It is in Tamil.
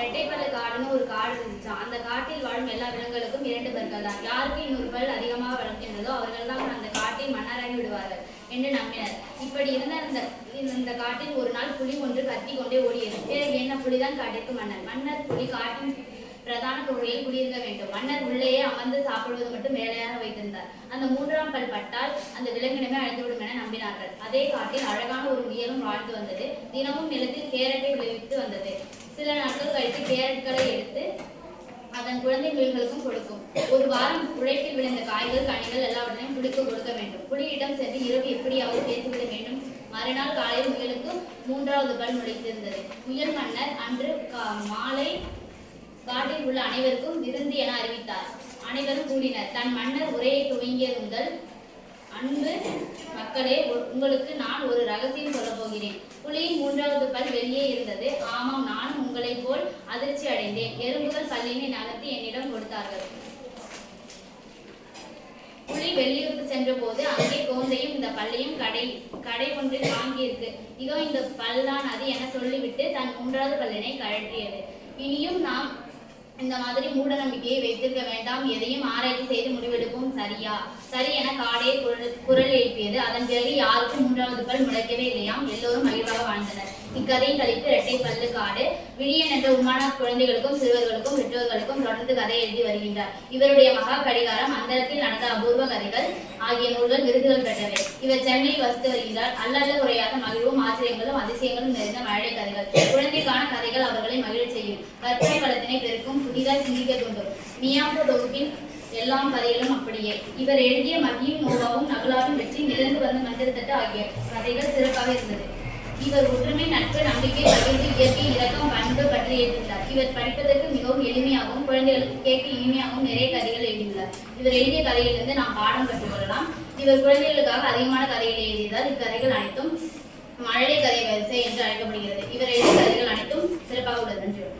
ரெட்டைப்பல்ல காடுன்னு ஒரு காடு இருந்துச்சு. அந்த காட்டில் வாழும் எல்லா விலங்குகளுக்கும் இரண்டு பற்கள் தான். யாருக்கு இன்னொரு பல் அதிகமாக வளர்க்கின்றதோ அவர்கள் தான் அந்த காட்டின் மன்னராகி விடுவார்கள் என்று நம்பினர். இப்படி இருந்த அந்த இந்த காட்டில் ஒரு நாள் புலி ஒன்று கத்தி கொண்டே ஓடியது. பிறகு என்ன புலிதான் காட்டிற்கு மன்னர்? மன்னர் புலி காட்டின் பிரதான குகையில் குடியிருக்க வேண்டும். மன்னர் உள்ளேயே அமர்ந்து சாப்பிடுவது மட்டும் வேலையாக வைத்திருந்தார். அந்த மூன்றாம் பல் பட்டால் அந்த விலங்கினமே அழிந்துவிடும் என நம்பினார்கள். அதே காட்டில் அழகான ஒரு உயரம் வாழ்ந்து வந்தது. தினமும் நிலத்தில் கேரட்டை விளைவித்து எடுத்து கேரட்களை எடுத்து அதன் குழந்தை மீன்களுக்கும் கொடுக்கும். ஒரு வாரம் உழைப்பில் விழுந்த காய்கள் கனிகள் எல்லாவற்றையும் புலிக்கு கொடுக்க வேண்டும். புலியிடம் சென்று இரவு எப்படியாவது பேசிவிட வேண்டும். மறுநாள் காலையில் முயலுக்கு மூன்றாவது பல் முளைத்திருந்தது. முயல் மன்னர் அன்று மாலை காட்டில் உள்ள அனைவருக்கும் விருந்து என அறிவித்தார். அனைவரும் கூடினர். தன் மன்னர் உரையை துவங்கியது முதல் அன்பு மக்களே உங்களுக்கு நான் ஒரு ரகசியம் சொல்ல போகிறேன். புலியின் மூன்றாவது பல் வெளியே இருந்தது. ஆமாம் போல் அதிர்ச்சி அடைந்தேன். எறும்புகள் பல்லினை நகர்த்தி என்னிடம் கொடுத்தார்கள். புலி வெளியூருக்கு சென்ற போது அங்கே கோந்தையும் இந்த பல்லையும் கடை கடை ஒன்றில் வாங்கியிருக்கு. இதோ இந்த பல்லான் அது என சொல்லிவிட்டு தன் மூன்றாவது பல்லினை கழற்றியது. இனியும் நாம் இந்த மாதிரி மூட நம்பிக்கையை வைத்திருக்க வேண்டாம். எதையும் ஆராய்ச்சி செய்து முடிவெடுப்போம். சரியா? சரி என காடே குரல் குரல் எழுப்பியது. அதன் பிறகு யாருக்கும் மூன்றாவது பல் முளைக்கவே இல்லையாம். எல்லோரும் மகிழ்வாக வாழ்ந்தனர். இக்கதையை கழித்து இரட்டை பல்லு காடு. விழியன் என்ற உமான குழந்தைகளுக்கும் சிறுவர்களுக்கும் பெற்றோர்களுக்கும் தொடர்ந்து கதை எழுதி வருகின்றார். இவருடைய மகா கடிகாரம் அந்தரத்தில் நடந்த அபூர்வ கதைகள் ஆகிய நூல்கள் விருதுகள் பெற்றவை. இவர் சென்னையில் வசித்து வருகிறார் அல்லல்ல குறையாக மகிழ்வும் ஆச்சரியங்களும் அதிசயங்களும் நிறைந்த மழை கதைகள். குழந்தைக்கான கதைகள் அவர்களை மகிழச் செய்யும். கற்பனை வளத்தினை பேருக்கும் புதிதாய் சிந்திக்க தோன்றும். மியாம்பு தொகுப்பின் எல்லாம் கதைகளும் அப்படியே. இவர் எழுதிய மகியும் நோவாவும் நகலாவும் வெற்றி நிகழ்ந்து வந்த மந்திரத்தட்டு ஆகிய கதைகள் சிறப்பாக இருந்தது. இவர் ஒற்றுமை நட்பு நம்பிக்கை பகிர்ந்து இயற்கை இலக்கம் பண்பு பற்றி எழுதியுள்ளார். இவர் படிப்பதற்கு மிகவும் எளிமையாகவும் குழந்தைகளுக்கு கேட்க இனிமையாகவும் நிறைய கதைகள் எழுதியுள்ளார். இவர் எழுதிய கதையிலிருந்து நாம் பாடம் கற்றுக்கொள்ளலாம் இவர் குழந்தைகளுக்காக அதிகமான கதைகளை எழுதியதால் இக்கதைகள் அனைத்தும் மழலை கதை வரிசை என்று அழைக்கப்படுகிறது. இவர் எழுதிய கதைகள் அனைத்தும் சிறப்பாக உள்ளது. நன்றி.